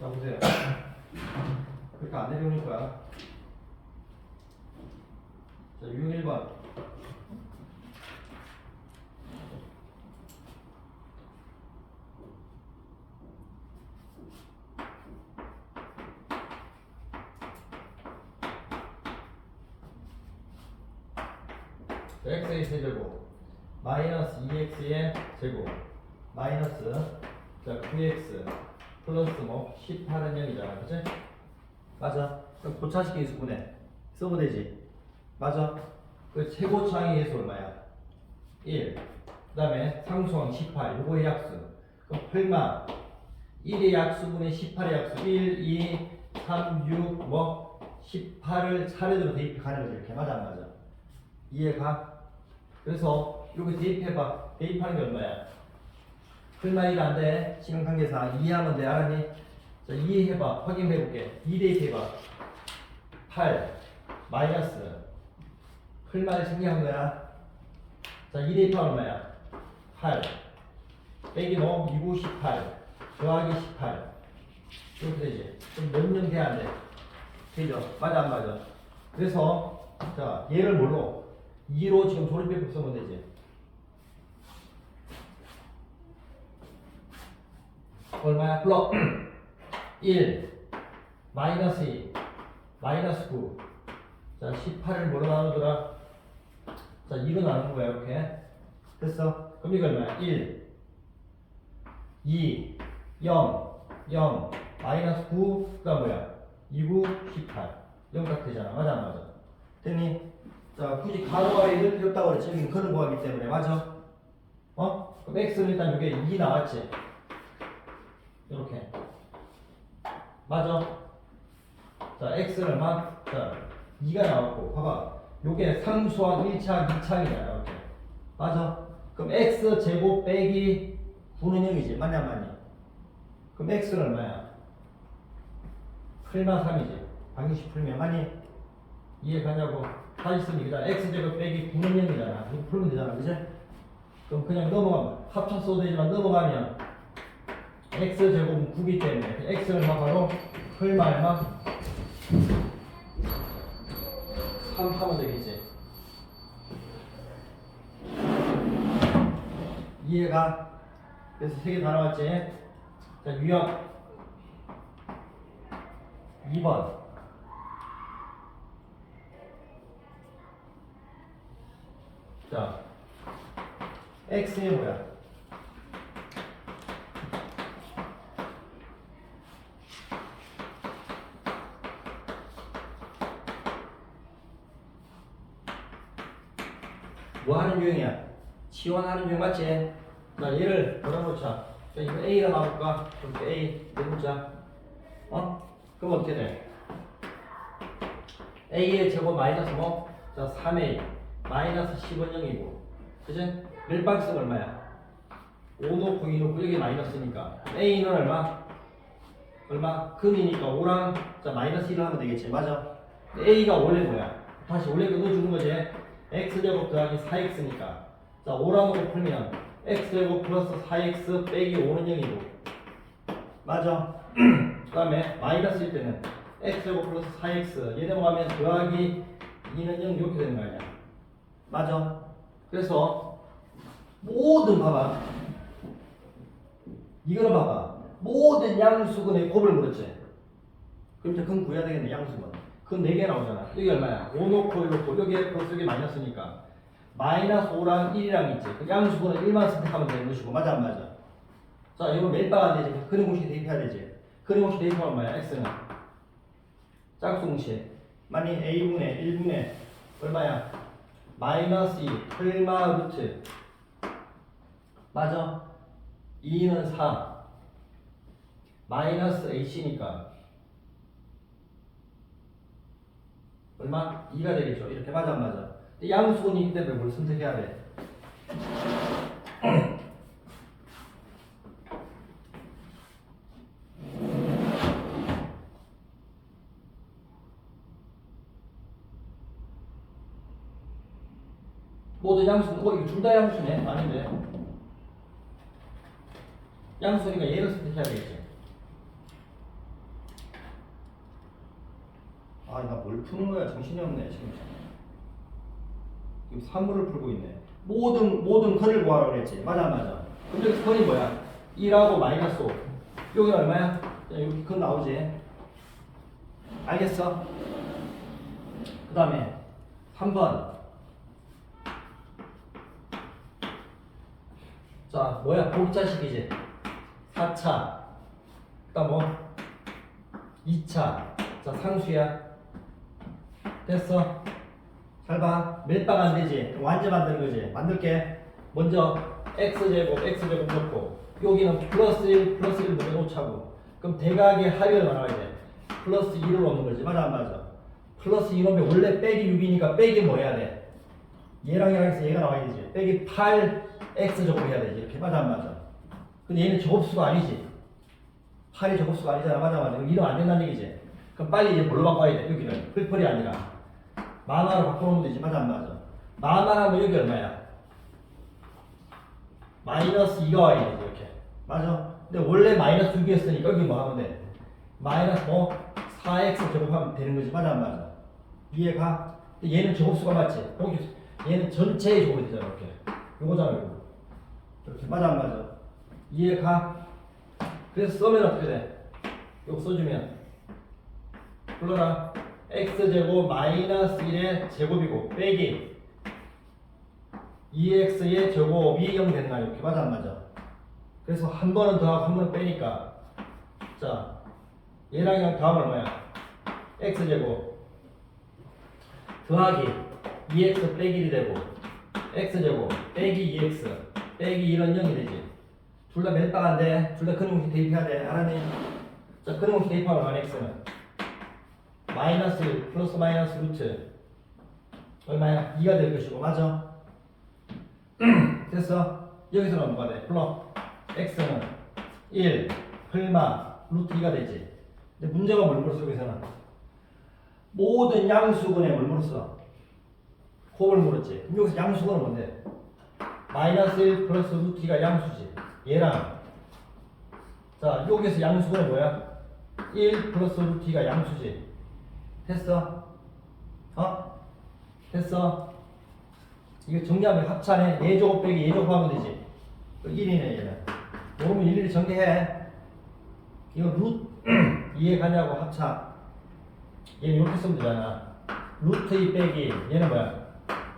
자 보세요. 그렇게 안 내려오는 거야. 자 유형 1번. x의 세제곱 마이너스 2x의 제곱 마이너스 자 9x 플러스 뭐 18은 0이잖아 그치? 맞아 그럼 고차식의 수분해 써도 되지 맞아 그 최고차항의 해수 얼마야? 1 그 다음에 상수항 18 요거의 약수 그럼 설마 1의 약수분의 18의 약수 1, 2, 3, 6, 뭐 18을 차례대로 대입하는 거지 이렇게 맞아 안 맞아? 이해가? 그래서 이렇게 대입해봐. 대입하는 게 얼마야? 설마 1안 돼. 시간 관계상 이해하면 돼. 알았니? 자, 이해해봐. 확인해볼게. 2 대입해봐. 8 마이너스 설마를 생략한 거야. 자, 2 대입하면 얼마야? 8 빼기 뭐? 2구 18 더하기 18 이렇게 되지. 그럼 몇년 돼야 안 돼? 되죠? 맞아 안 맞아? 그래서 자 얘를 뭘로? 2로 지금 조립배법 쓰면 되지. 얼마야? 플러 1 마이너스 2 마이너스 9 자, 18을 뭐로 나누더라? 자, 2로 나누는 거야, 이렇게. 됐어? 그럼 이거 얼마야? 1 2 0 0 마이너스 9 그다음 뭐야? 2, 9, 18 0각 되잖아. 맞아, 안 맞아? 됐니? 자, 굳이 가로가 이럴 필요 없다고 그랬지. 여기는 그런 거하기 때문에. 맞아? 어? 그럼 x는 일단 이게 2 나왔지? 이렇게. 맞아? 자, x는 얼마? 자, 2가 나왔고, 봐봐. 요게 상수항 1차항, 2차항이야, 이렇게. 맞아? 그럼 x 제곱 빼기 9는 0이지. 맞냐, 안 맞냐? 그럼 x는 얼마야? 풀만 3이지. 방정식 풀면 맞니? 이해 가냐고? 다 있으니 그다 x 제곱 빼기 9는 0이잖아. 이거 풀면 되잖아, 그지? 그럼 그냥 넘어가면 합쳐 써도 되지만 넘어가면 x 제곱은 9기 때문에 그 x를 바로 풀마 얼마? 3 하면 되겠지. 이해가? 그래서 세 개 다 나왔지? 자, 유형 2번. 자, x의 뭐야? 뭐 하는 유형이야? 지원하는 유형 맞지? 자, 얘를 뭐라 놓자. 자, 이거 A가 나올까? 그럼 A 내보자. 어? 그럼 어떻게 돼? A의 제곱 마이너스 뭐? 자, 3A 마이너스 10은 0이고 그지? 밀방석 얼마야? 5 놓고 2 놓고 여기 마이너스니까 A는 얼마? 얼마? 근이니까 5랑 자 마이너스 1을 하면 되겠지 맞아? A가 원래 뭐야? 다시 원래 그거 주는 거지 X제곱 더하기 4X니까 자 5랑 5 풀면 X제곱 플러스 4X 빼기 5는 0이고 맞아? 그 다음에 마이너스일 때는 X제곱 플러스 4X 얘 넘어가면 더하기 2는 0 이렇게 되는 거 아니야 맞아. 그래서 모든 봐봐. 이거는 봐봐. 모든 양수근의 곱을 물었지. 그럼 이제 그건 구해야 되겠네 양수근. 그건 4개 나오잖아. 여기 얼마야? 5 놓고 1 놓고 여기에 플러스 여기 마이너스니까 마이너스 5랑 1이랑 있지. 그 양수근은 1만 선택하면 되는 것이고 맞아 안 맞아? 자 이거 멜빵 안 되지. 그림 공식 대입해야 되지. 그림 공식 대입하면 얼마야? x는 짝수 공식. 만약 a분의 1분의 얼마야? 마이너스 2 플마 루트 맞아 2는 4 마이너스 h니까 얼마? 2가 되겠죠 이렇게 맞아 안 맞아 근데 양수근이기 때문에 뭘 선택해야 돼 모두 양수, 어, 이거 둘 다 양수네? 아닌데. 양수니까 얘를 선택해야 되겠지. 아, 나 뭘 푸는 거야? 정신이 없네, 지금. 지금 3부를 풀고 있네. 모든, 모든 근을 구하라고 그랬지. 맞아, 맞아. 그럼 여기서 근이 뭐야? 1하고 마이너스 5. 여기 얼마야? 자, 여기 근 나오지? 알겠어? 그 다음에 3번. 자, 뭐야? 복자식이지? 4차. 그 다음 뭐? 2차. 자, 상수야. 됐어. 잘 봐. 몇방안 되지? 완전 만드는 거지. 만들게. 먼저 x제곱, x제곱 넣고 여기는 플러스 1, 플러스 1 넣으면 오차고 그럼 대각의 얼마 나와야 돼? 플러스 2를 넣는 거지. 맞아 안 맞아? 플러스 2 넣으면 원래 빼기 6이니까 빼기 뭐 해야 돼? 얘랑 얘랑 해서 얘가 나와야 되지. 빼기 8 x제곱 해야 되지. 이렇게 맞아 안 맞아? 근데 얘는 제곱수가 아니지. 8이 제곱수가 아니잖아. 맞아 맞아. 이러면 안 된다는 얘기지. 그럼 빨리 이제 뭘로 바꿔야 돼? 여기는 풀풀이 아니라 만화로 바꿔놓으면 되지. 맞아 안 맞아? 만화하면 여기 얼마야? 마이너스 2가 와야 되지 이렇게. 맞아. 근데 원래 마이너스 2개였으니까 여기 뭐 하면 돼? 마이너스 뭐 4x 제곱하면 되는 거지. 맞아 안 맞아? 이해가? 얘는 제곱수가 맞지? 여기 얘는 전체의 제곱이 되잖아 이렇게. 요거잖아 요거. 이렇게 맞아 안 맞아? 이해가? 그래서 써면 어떻게 돼? 이거 써주면 불러라 x제곱 마이너스 1의 제곱이고 빼기 2x의 제곱이 0 되는 거 아니야? 이렇게 맞아 안 맞아? 그래서 한 번은 더하고 한 번은 빼니까 자 얘랑 얘랑 더하면 얼마야? x제곱 더하기 2x 빼기 1이 되고 x제곱 빼기 2x 빼기 1은 0이 되지 둘다몇방안 돼? 둘다 근형식 대입해야 돼 알았니? 자 근형식 대입하면 얼마나 x는 마이너스 1 플러스 마이너스 루트 얼마야? 2가 될 것이고 맞아? 됐어? 여기서는 뭐가 돼? 플러 x는 1 플마 루트 2가 되지 근데 문제가 뭘 물었어 여기서는 모든 양수근에 뭘 물었어? 곱을 물었지 그럼 여기서 양수근은 뭔데? 마이너스 1 플러스 루트 2가 양수지 얘랑 자 여기서 양수근은 뭐야? 1 플러스 루트 2가 양수지 됐어? 어? 됐어? 이거 정리하면 합차네. 예제곱 빼기 예제곱 하면 되지. 그 1이네 얘는. 요러면 일일이 전개해. 이거 루 이해 가냐고 합차. 얘는 이렇게 쓰면 되잖아. 루트 2 빼기 얘는 뭐야?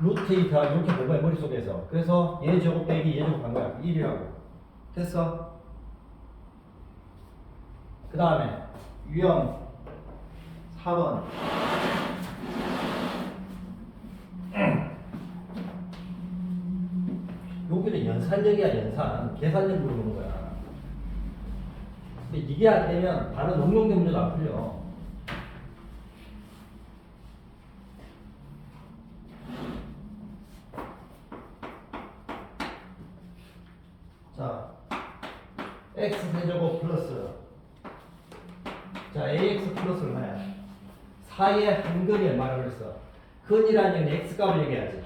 루트 2 더하기 이렇게 본 거야 머릿속에서. 그래서 예제곱 빼기 예제곱 한 거야. 1이라고. 됐어? 그 다음에 유형 4번. 여기는 연산력이야 연산. 계산력 물어보는 거야. 근데 이게 안 되면 다른 응용된 문제도 안 풀려. 자 x 세제곱 플러스. 자 ax 플러스 얼마야 4의 한 얼마라고 그랬어 근이라는 얘기는 x값을 얘기해야지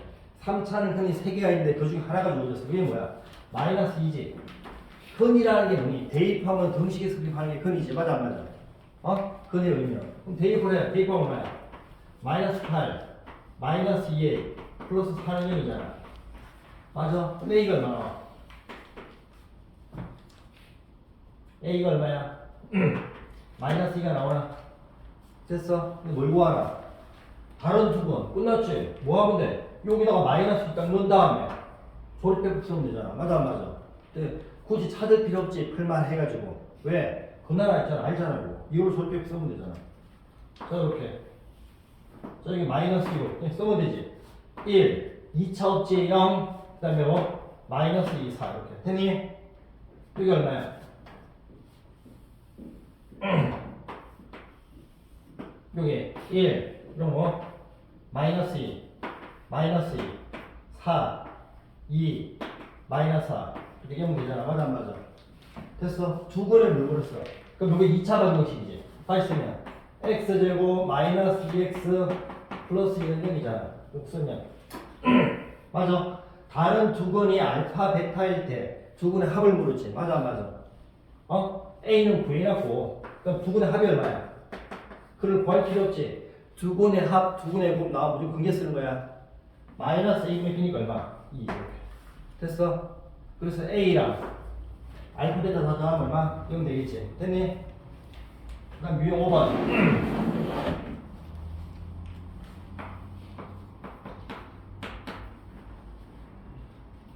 3차는 근이 3개가 있는데 그 중에 하나가 주어졌어. 그게 뭐야? 마이너스 2지. 근이라는 게 뭐니? 대입하면 등식에 습입하는 게 근이지. 맞아 안 맞아? 어? 근의 의미는. 그럼 대입을 해. 대입하면 뭐야? 마이너스 8, 마이너스 2에 플러스 4는 0이잖아. 맞아? 그럼 A가 얼마 나와? A가 얼마야? 마이너스 2가 나오나? 됐어? 뭘 구하라? 다른 두 번. 끝났지? 뭐 하면 돼? 여기다가 마이너스 딱 넣은 다음에 조립해 쓰면 되잖아. 맞아, 안 맞아. 근데 굳이 찾을 필요 없지. 풀만 해가지고. 왜? 그 나라 있잖아. 알잖아. 이거. 이걸 조립해 쓰면 되잖아. 자, 이렇게. 자, 여기 마이너스 6. 그냥 쓰면 되지. 1. 2차 없지. 0. 그 다음에 뭐? 마이너스 2, 4. 이렇게. 됐니? 여기 얼마야? 여기 1. 이런 거. 마이너스 2. 마이너스 2, 4, 2, 마이너스 4 이렇게 하면 되잖아. 맞아 안 맞아? 됐어. 두 번을 물어버렸어. 그럼 이게 2차 방정식이지 다시 쓰면 x제곱 마이너스 2x 플러스 1은 0이잖아. 욕선량 맞아? 다른 두 근이 알파 베타일 때두 근의 합을 물었지. 맞아 안 맞아? 어? a는 구해놨고. 그럼 두 근의 합이 얼마야 그걸 구할 필요 없지 두 분의 합, 두 분의 곱 나와 무조건 근계 쓰는 거야. 마이너스 A분의 B니까 얼마? 2 이렇게. 됐어? 그래서 A랑 알파 베타 다 더하면 얼마? 0 되겠지. 됐니? 그 다음 유형 5번.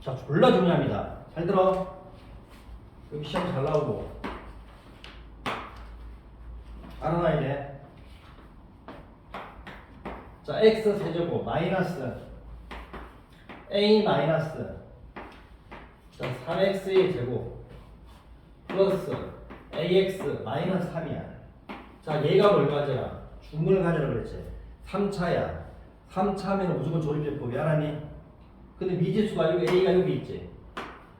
자, 졸라 중요합니다. 잘 들어. 여기 시험 잘 나오고. 알아놔야 돼. 자, x 세제곱 마이너스 a 마이너스 자, 3x의 제곱 플러스 ax 마이너스 3이야. 자, 얘가 뭘 가져라? 중문을 가져라 그랬지. 3차야. 3차면 무조건 조립제법이 알았니? 근데 미지수가 여기 a가 여기 있지.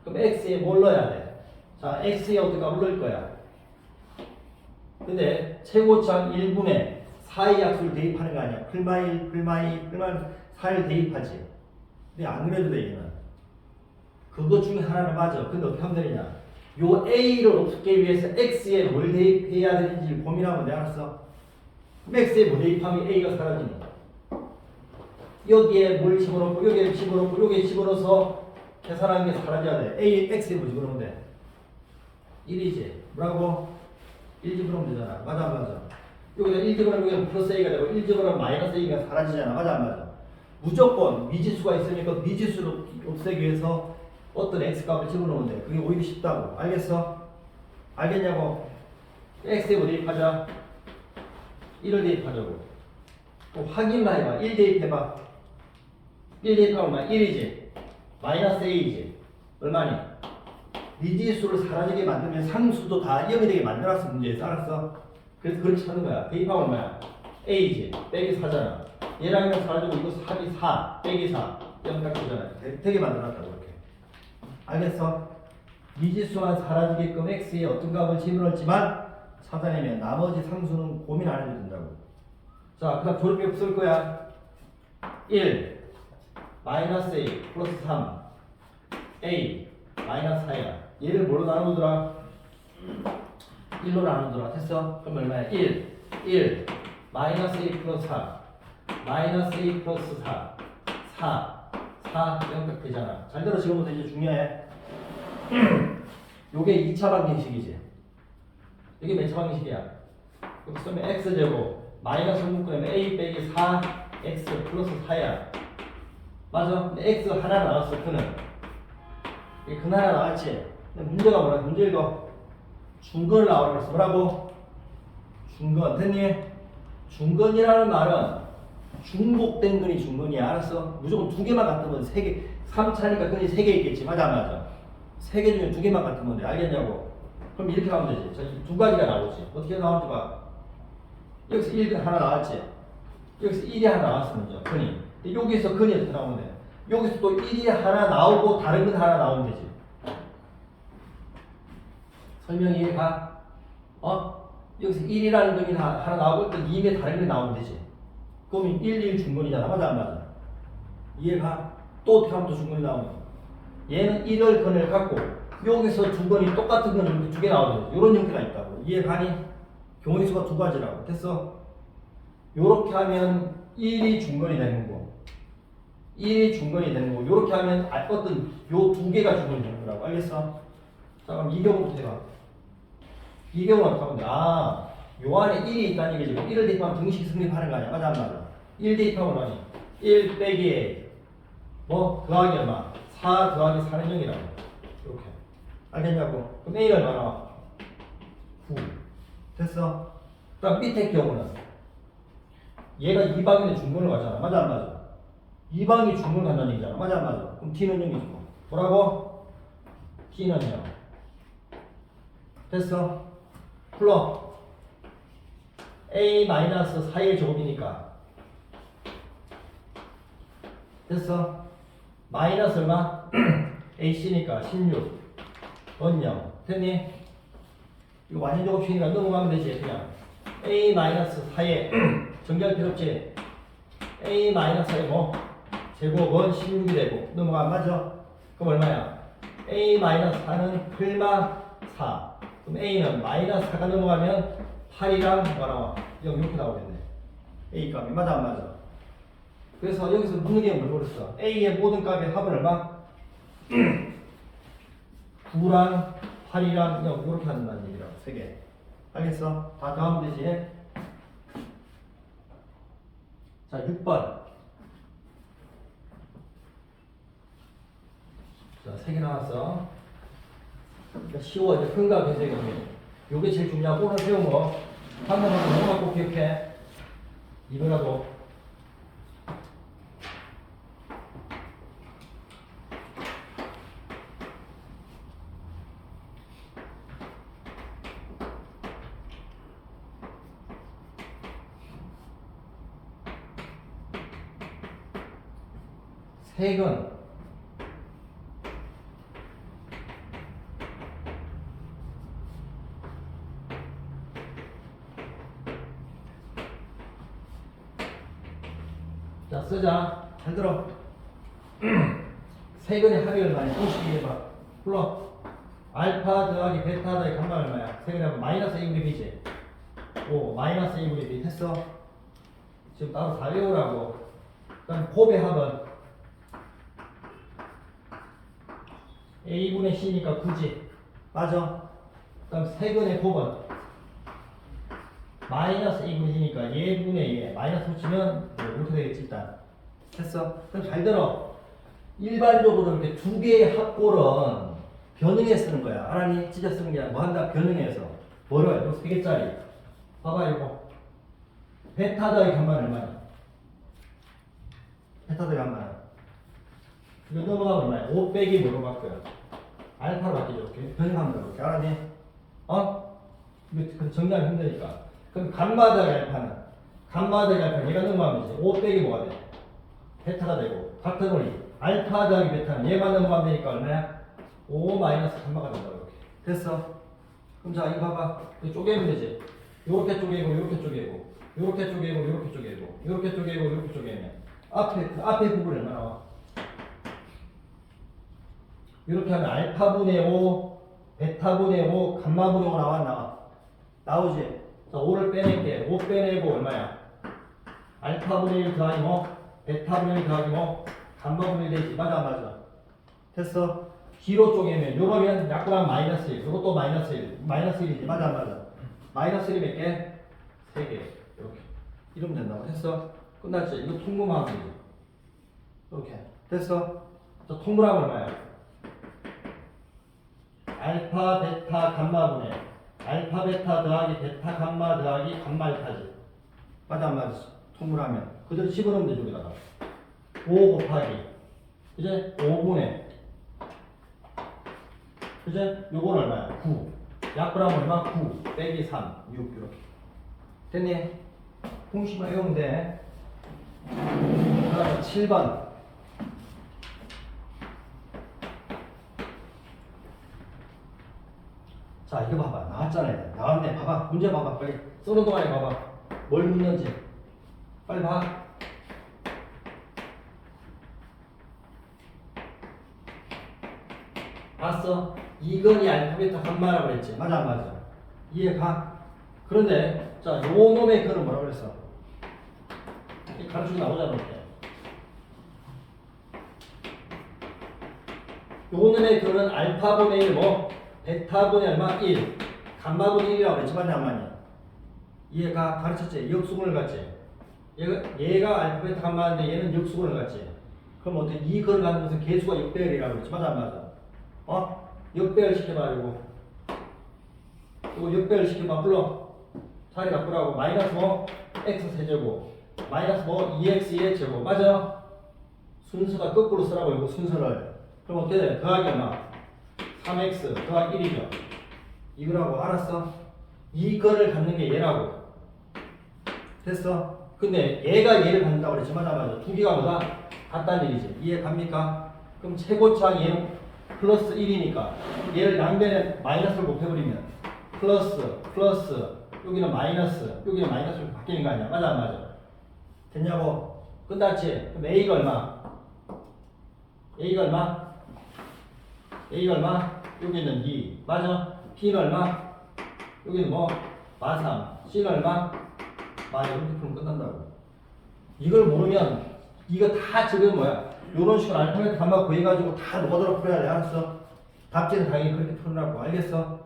그럼 x에 뭘 넣어야 돼? 자, x에 어떻게 넣을 거야? 근데 최고점 1분의 4의 약수를 대입하는 거 아니야? 풀마일, 풀마일, 풀마일 4를 대입하지. 근데 안 그래도 돼, 얘는. 그것 중에 하나는 맞아. 근데 어떻게 하면 되느냐? 요 A를 없게 위해서 X에 뭘 대입해야 되는지 고민하면 돼, 알았어? X에 뭐 대입하면 A가 사라지니? 여기에 뭘 집어넣고, 여기에 집어넣고, 여기에 집어넣어서 계산하는 게 사라져야 돼. A, X에 뭐 집어넣으면 돼? 1이지. 뭐라고? 1 집어넣으면 되잖아. 맞아, 안 맞아? 여기다 1 집어넣으면 여기는 플러스 A가 되고 1 집어넣으면 마이너스 A가 사라지잖아. 맞아, 안 맞아? 무조건 미지수가 있으니까 미지수를 없애기 위해서 어떤 x 값을 집어넣으면 돼. 그게 오히려 쉽다고. 알겠어? 알겠냐고? x에 뭐 대입하자? 1을 대입하자고. 또 확인만 해봐. 1 대입해봐. 1 대입하면 얼마? 1이지. 마이너스 a이지. 얼마니? 미지수를 사라지게 만들면 상수도 다 0이 되게 만들어놨어 문제에서 알았어? 그래서 그렇게 찾는 거야. 대입하면 얼마야? a이지. 빼기 4잖아. 얘랑 이랑 사라지고 이거 3이 4 빼기 4 0딱 되잖아. 되게 만들어놨다고 이렇게. 알겠어? 미지수만 사라지게끔 x에 어떤 값을 집어넣지만 찾아내면 나머지 상수는 고민 안 해도 된다고. 자, 그 다음 조립법 쓸 거야. 1 마이너스 a 플러스 3 a 마이너스 4야. 얘를 뭘로 나누더라? 1로 나누더라. 됐어? 그럼 얼마야? 1 1 마이너스 a 플러스 4 마이너스 a 플러스 4 4 4 0각 되잖아. 잘 들어 지금부터 이제 중요해. 요게 2차 방정식이지. 이게 몇 차 방정식이야? 여기 쓰면 x 제곱 마이너스 묶으면 a 빼기 4 x 플러스 4야. 맞아? 근데 x 하나 나왔어 그는. 근 하나 나왔지. 근데 문제가 뭐라? 문제 읽어. 중건을 나오라고 했어. 뭐라고? 중건 됐니? 중건이라는 말은 중복된 근이 중건이야. 알았어? 무조건 두 개만 같으면 세 개. 3차니까 근이 세 개 있겠지. 맞아, 안 맞아? 세 개 중에 두 개만 같으면 돼. 알겠냐고? 그럼 이렇게 하면 되지. 자, 이두 가지가 나오지. 어떻게 나오는지 봐. 여기서 1근 하나 나왔지. 여기서 1이 하나 나왔어, 먼저. 근이. 여기서 근이 어떻게 나오면 돼? 여기서 또 1이 하나 나오고 다른 근 하나 나오면 되지. 설명 이해가? 어? 여기서 1이라는 근이 하- 하나 나오고 또 2의 다른 근이 나오면 되지. 그러면 1, 1 중근이잖아. 맞아, 안 맞아? 이해가? 또 어떻게 하면 또 중근이 나오는 거야? 얘는 1월 근을 갖고 여기서 두 건이 똑같은 건을 이렇게 두개 나오거든. 이런 형태가 있다고. 이해가니? 경우의 수가 두 가지라고. 됐어? 요렇게 하면 1이 중건이 되는 거고 1이 중건이 되는 거고 요렇게 하면 아- 어떤 요 두 개가 중건이 되는 거라고. 알겠어? 자 그럼 이 경우부터 해봐. 어떻게 하면 돼? 아, 요 안에 1이 있다는 얘기지. 1을 대입하면 등식 성립하는 거 아니야. 맞아, 안 맞아? 1 대입하면 뭐니? 1 빼기. 뭐? 더하기 얼마? 4 더하기 4는 0이라고. 이렇게. 알겠냐고? 그럼 A가 얼마 나와? 9. 됐어? 그럼 밑에 경우는 얘가 2방인데 중근을 가잖아. 맞아, 안 맞아? 2방이 중근을 간다는 얘기잖아. 맞아, 안 맞아? 그럼 T는 0이지. 뭐라고? T는 0. 됐어? 풀러. A 마이너스 4의 제곱이니까. 됐어? 마이너스 얼마? AC니까 16. 번영. 됐니? 이거 완전 제곱식이니까 넘어가면 되지, 그냥. A 마이너스 4에 정리할 필요 없지? A 마이너스 4에 뭐? 제곱은 16이 되고. 넘어가, 맞아? 그럼 얼마야? A 마이너스 4는 풀마 4. 그럼 A는 마이너스 4가 넘어가면 8이랑 뭐가 나와? 0 이렇게 나오겠네. A 값이 맞아 안 맞아? 그래서 여기서 묻는 게 그랬어? A의 모든 값의 합은 얼마? 9랑 8이랑 이렇게 한다는 얘기라고 세 개. 알겠어? 다 더하면 되지? 자 6번 자, 세 개 나왔어. 그러니까 쉬워. 이제 큰가 배색이 요게 제일 중요하고 오늘 배운 거. 한 번만 더 넘어가고 기억해. 이거라도. 색은 자 쓰자 잘 들어 세근의 합이 얼마냐 공식이 해봐 불러 알파 더하기 베타 더하기 감마 얼마야? 합은 마이너스 2분의 b지. 오 마이너스 2분의 b 했어? 지금 따로 다 외우라고. 그다음 곱의 합은? A분의 c니까 9지. 맞아? 그다음 세근의 곱은? 마이너스 2분의 C니까 얘분의 얘. 마이너스 붙이면 뭐 이렇게 되겠지 일단. 됐어? 그럼 잘 들어. 일반적으로 이렇게 두 개의 합골은 변형해 쓰는 거야 알았니? 찢어 쓰는 게 아니라 뭐 한다? 변형해서 뭐를? 이거 세 개짜리 봐봐 이거 베타 더하기 간만 얼마야? 베타 더하기 간만 이거 넘어가면 얼마야? 5 빼기 뭐로 바뀌어요? 알파로 바뀌죠 이렇게 변형하면 돼 이렇게 알았니? 어? 이거 정리하기 힘드니까 그럼 더하기 알파는 감마 더하기 알파 얘가 넘어가면 이제 5 빼기 뭐가 돼? 베타가 되고 같은 원리 알파 더하기 베타는 얘만 넘어가면 되니까 얼마야? 5 마이너스 감마가 된다 이렇게 됐어? 그럼 자 이거 봐봐 이거 쪼개면 되지 요렇게 쪼개고 요렇게 쪼개고 요렇게 쪼개고 요렇게 쪼개고 요렇게 쪼개고 요렇게 쪼개면 앞에 그 앞에 부분이 얼마 나와? 이렇게 하면 알파분의 5 베타분의 5 감마분의 5 나와 안 나와? 나오지? 자 5를 빼낼게 5 빼내고 얼마야? 알파분의 1 더하기 뭐? 베타분의 1 더하기 뭐? 감마분의 1 되지 맞아 안 맞아? 됐어? 뒤로 쪼개면 요러면 약간 마이너스 1 요것도 마이너스 1 마이너스 1이지 맞아 안 맞아? 마이너스 1이 몇 개? 3개 이렇게 이러면 된다고 했어? 끝났지? 이거 통분하면 되지 이렇게 됐어? 자 통분하면 얼마야? 알파 베타 감마분의 알파 베타 더하기 베타 감마 더하기 감마 알파지 맞아 안 맞아? 통분하면 그대로 집어넣으면 되죠 여기다가 5 곱하기 이제 5분의 그제 요건 얼마야? 9 약분하면 얼마? 9 빼기 3 6 이렇게. 됐니? 공식만 외우면 돼. 그 다음에 7번. 자 이거 봐봐. 나왔잖아요. 나왔네. 봐봐. 문제 봐봐. 빨리. 써는 동안에 봐봐. 뭘 묻는지. 빨리 봐 봤어? 이건이 알파벳 한마라고 그랬지 맞아 안 맞아 이해가? 그런데 자 요 놈의 글은 뭐라고 그랬어? 이 가르치고 나오잖아 이렇게 요 놈의 글은 알파분의 1 뭐? 베타분의 얼마? 1 감마분의 1이라고 그랬지 맞냐 안 맞냐 얘가 가르쳤지 역수분을 갖지 얘가, 얘가 알파 베타 감마인데 얘는 역수분을 갖지 그럼 어때 이 글을 갖는 것은 개수가 역배열이라고 그랬지 맞아 안 맞아 어? 역배열 시켜봐 이거 이거 역배열 시켜봐 불러 자리 바꾸라고 마이너스 뭐 x 세제곱 마이너스 뭐 2x의 제곱 맞아 순서가 거꾸로 쓰라고 이거 순서를 그럼 어떻게 돼? 더하기 얼마? 3x 더하기 1이죠. 이거라고 알았어? 이거를 갖는 게 얘라고. 됐어? 근데 얘가 얘를 갖는다고 그랬지. 맞아, 맞아. 두 개가 뭐다? 같다는 얘기지. 이해 갑니까? 그럼 최고차항 얘는 플러스 1이니까 얘를 양변에 마이너스를 곱해버리면 플러스, 플러스, 여기는 마이너스, 여기는 마이너스로 바뀌는 거 아니야. 맞아, 안 맞아? 됐냐고? 끝났지? 그럼 A가 얼마? A가 얼마? A가 얼마? 여기는 2 맞아? B는 얼마? 여기는 뭐? 마3 C는 얼마? 마 이렇게 풀면 끝난다고 이걸 모르면 이거 다 지금 뭐야 요런 식으로 알파벳 감아 구해가지고 다 녹아들어 풀어야 돼. 알았어? 답지는 당연히 그렇게 풀으라고 알겠어?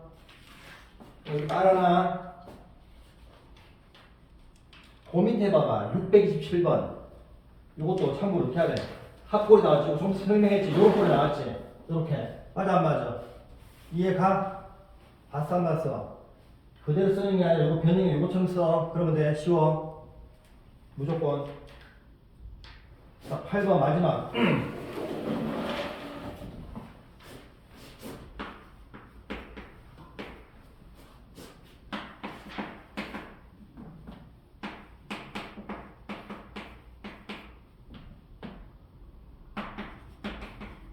여기 따라나 그 밑에 봐봐. 627번. 이것도 참고로 이렇게 돼. 합골이 나왔지? 좀 설명했지? 요런 꼴이 나왔지? 이렇게. 맞아 안 맞아? 이해가? 봤어 안 봤어? 그대로 쓰는 게 아니라 이거 변형이 이거처럼 써. 그러면 돼. 쉬워. 무조건 자 8번 마지막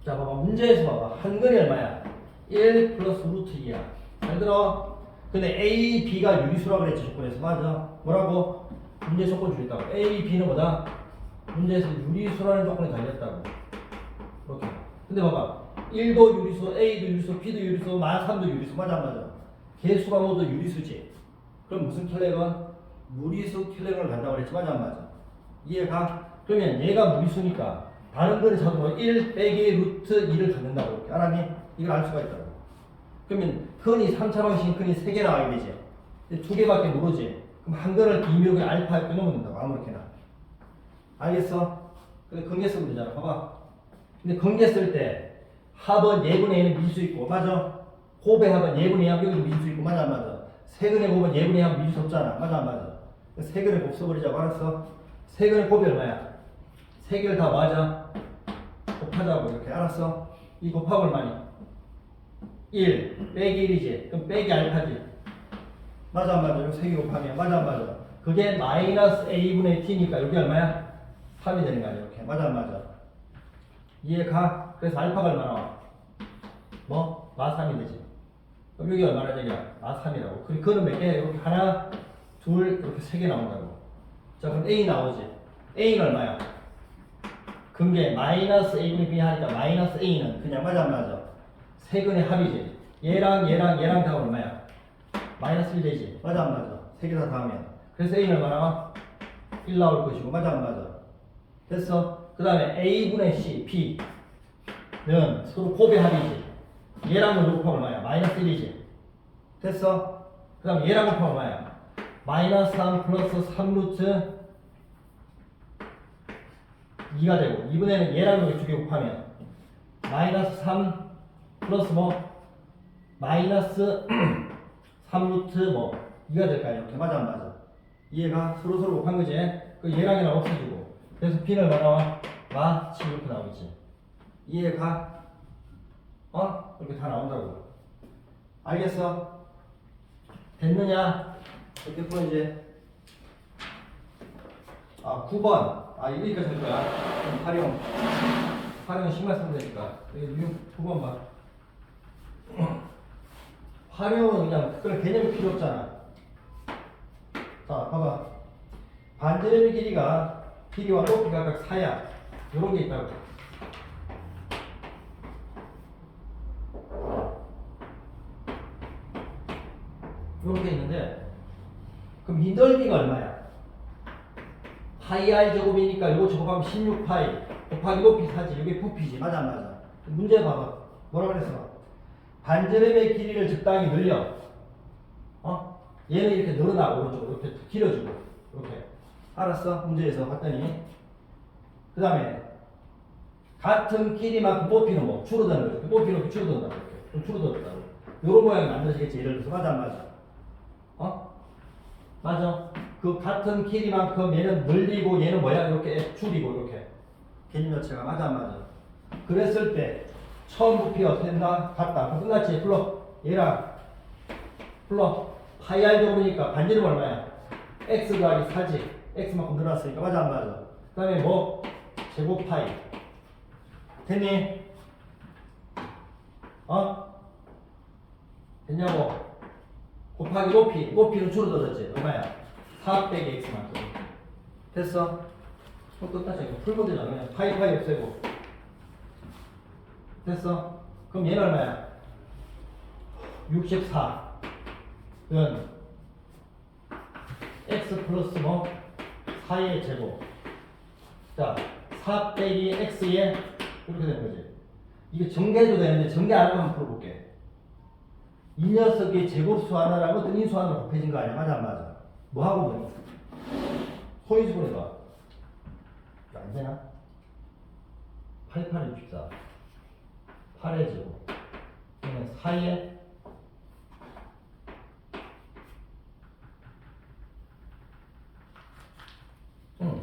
자, 봐봐. 문제에서 봐봐. 한근이 얼마야? 1 플러스 루트 2야. 잘 들어? 근데 A, B가 유리수라고 그랬지, 조건에서. 맞아. 뭐라고? 문제 조건 주겠다고. A, B는 뭐다? 문제에서 유리수라는 조건이 달렸다고. 이렇게. 근데 봐봐. 1도 유리수, A도 유리수, B도 유리수, 마 3도 유리수. 맞아, 안 맞아? 개수가 모두 유리수지. 그럼 무슨 킬레건? 무리수 킬레건을 간다고 그랬지. 맞아, 안 맞아? 이해가? 그러면 얘가 무리수니까 다른 거는 자동으로 1 빼기 루트 2를 갖는다고 알았니? 이걸 알 수가 있다고 그러면 근이 3차 방식인 근이 3개 나와야 되지 근데 두 개밖에 모르지 그럼 한 근을 비묘하게 알파에 된다고 아무렇게나 알겠어? 근데 근계 쓰면 되잖아 봐봐 근데 근계 쓸 때 합은 예분의 A는 미수 있고 맞아? 곱의 합은 예분의 합 여기도 미수 있고 맞아 안 맞아? 세근의 곱은 예분의 합 미수 없잖아 맞아 안 맞아? 세근의 곱 써버리자고 알았어? 세근의 곱이 얼마야? 세 개를 다 맞아. 곱하자고 이렇게 알았어? 이 곱하고 얼마니? 1 빼기 1이지. 그럼 빼기 알파지. 맞아 안 맞아? 이거 세개 곱하면 맞아 안 맞아? 그게 마이너스 a분의 t니까 여기 얼마야? 3이 되는 거 아니야? 이렇게 맞아 안 맞아? 이해가? 그래서 알파가 얼마 나 와? 뭐? 마 3이 되지. 그럼 여기 얼마나 되냐? 마 3이라고. 그럼 그는 몇 개? 이렇게 하나, 둘, 이렇게 세 개 나온다고. 자 그럼 a 나오지. a는 얼마야? 근계 마이너스 a분의 b 하니까 마이너스 a는 그냥 맞아 안 맞아? 세근의 합이지. 얘랑 얘랑 얘랑 다 얼마야? 마이너스 1 되지. 맞아 안 맞아? 세 개다 더하면. 그래서 a는 얼마 나와? 1 나올 것이고 맞아 안 맞아? 됐어? 그 다음에 a분의 c, b는 서로 곱의 합이지. 얘랑 곱하면 얼마야? 마이너스 1이지. 됐어? 그 다음 얘랑 곱하면 얼마야? 마이너스 3 플러스 3 루트 2가 되고 이번에는 얘랑 여기 두개 곱하면 마이너스 3 플러스 뭐 마이너스 3 루트 뭐 2가 될까요? 이렇게 맞아 안 맞아? 이해가 서로 서로 곱한 거지? 그 얘랑 얘랑 없어지고 그래서 B는 얼마 나와? 마7 이렇게 나오겠지 이해가? 어? 이렇게 다 나온다고 알겠어? 됐느냐? 이렇게 풀어야지 아, 9번. 아, 이거 여기까지 할 거야. 활용. 활용은 신경 쓰면 되니까. 여기 6, 9번 봐. 활용은 그냥 특별한 개념이 필요 없잖아. 자, 봐봐. 반지름의 길이가, 길이와 높이가 각 4야. 요런 게 있다고. 요런 게 있는데, 그럼 이 넓이가 얼마야? 파이 r 제곱이니까 이거 제곱하면 16파이 곱하기 높이 4지 이게 부피지 맞아 안 맞아 문제 봐봐 뭐라 그랬어 반지름의 길이를 적당히 늘려 어? 얘는 이렇게 늘어나고 오른쪽으로 이렇게 길어지고 이렇게 알았어 문제에서 봤더니 그 다음에 같은 길이만큼 높이는 뭐 줄어드는 거죠 높이는 이렇게 줄어든다 좀 줄어들었다고 요런 모양이 만들어지겠지 예를 들어서 맞아 안 맞아 어? 맞아. 그 같은 길이만큼 얘는 늘리고 얘는 뭐야? 이렇게 줄이고 이렇게. 개념 자체가 맞아 안 맞아? 그랬을 때 처음 부피 어떻게 된다? 같다. 그럼 끝났지? 불러. 얘랑 불러. 파이 r 제곱이니까 반지름 얼마야? x 더하기 4지. X만큼 늘어났으니까 맞아 안 맞아? 그 다음에 뭐? 제곱 파이. 됐니? 어? 됐냐고? 곱하기 높이, 높이는 줄어들었지. 얼마야? 4 빼기 x만큼. 됐어? 그럼 끝났지. 이거 풀면 되잖아. 그냥 파이 파이 없애고. 됐어? 그럼 얘는 얼마야? 64는 x 플러스 뭐? 4의 제곱 자, 4 빼기 x에 이렇게 되는 거지. 이거 전개해도 되는데 전개 안 하면 풀어볼게. 이 녀석의 제곱수 하나랑 어떤 인수 하나 곱해진 거 아니야? 맞아, 안 맞아? 뭐 하고 보니? 소인수 보내봐. 안 되나? 88에 64. 8의 제곱. 그러면 4에 응.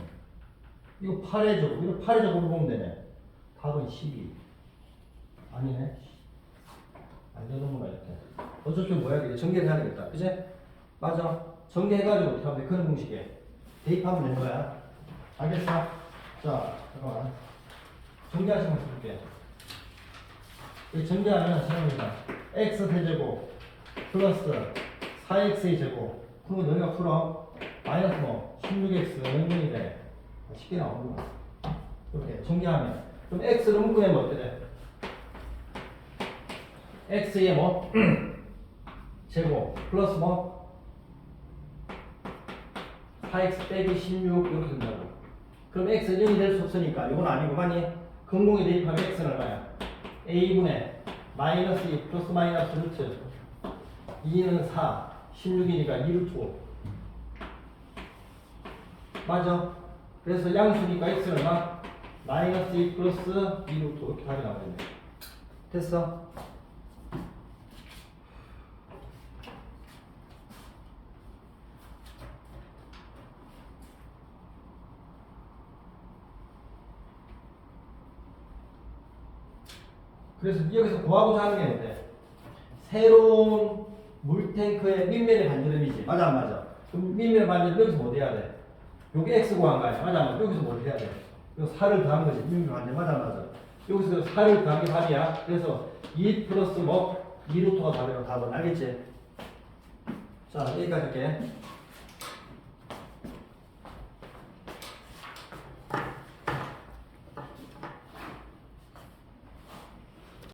이거 8의 제곱. 이거 8의 제곱을 보면 되네. 답은 12. 아니네. 안 되는구나, 이렇게. 줄 뭐야, 이게 전개를 해야 되겠다. 그지? 맞아. 전개해가지고 어떻게 하면 돼? 그런 공식에. 대입하면 되는 거야. 알겠어? 자, 잠깐만. 전개하시면 볼게. 이 전개하면 생각합니다. x 세제곱 플러스 4x의 제곱. 그러면 너희가 풀어. 마이너스 뭐 16x 는분이 돼. 쉽게 나오는 거야. 이렇게 전개하면. 그럼 x를 묶으면 어떻게 돼? x의 뭐 제곱 플러스 뭐 4x 빼기 16 이렇게 된다고. 그럼 x는 0이 될 수 없으니까 이건 아니고 만약 근공에 대입하면 x는 얼마야? a분의 마이너스 2 플러스 마이너스 루트 2는 4 16이니까 2루트 맞아 그래서 양수니까 x는 얼마? 마이너스 2 플러스 2루트 이렇게 답이 나오겠네 됐어? 그래서 여기서 구하고자 하는 게 뭔데? 새로운 물탱크의 밑면의 반지름이지. 맞아, 안 맞아? 그럼 밑면의 반지름 여기서 뭐 돼야 돼? 요게 x 구한 거 아니야? 맞아, 안 맞아? 여기서 뭘 해야 돼? 여기서 4를 더한 거지. 밑면 반지름. 맞아, 안 맞아? 여기서 4를 더한 게 답이야. 그래서 2 플러스 뭐 2루트가 답이라고 답은 알겠지? 자, 여기까지 할게.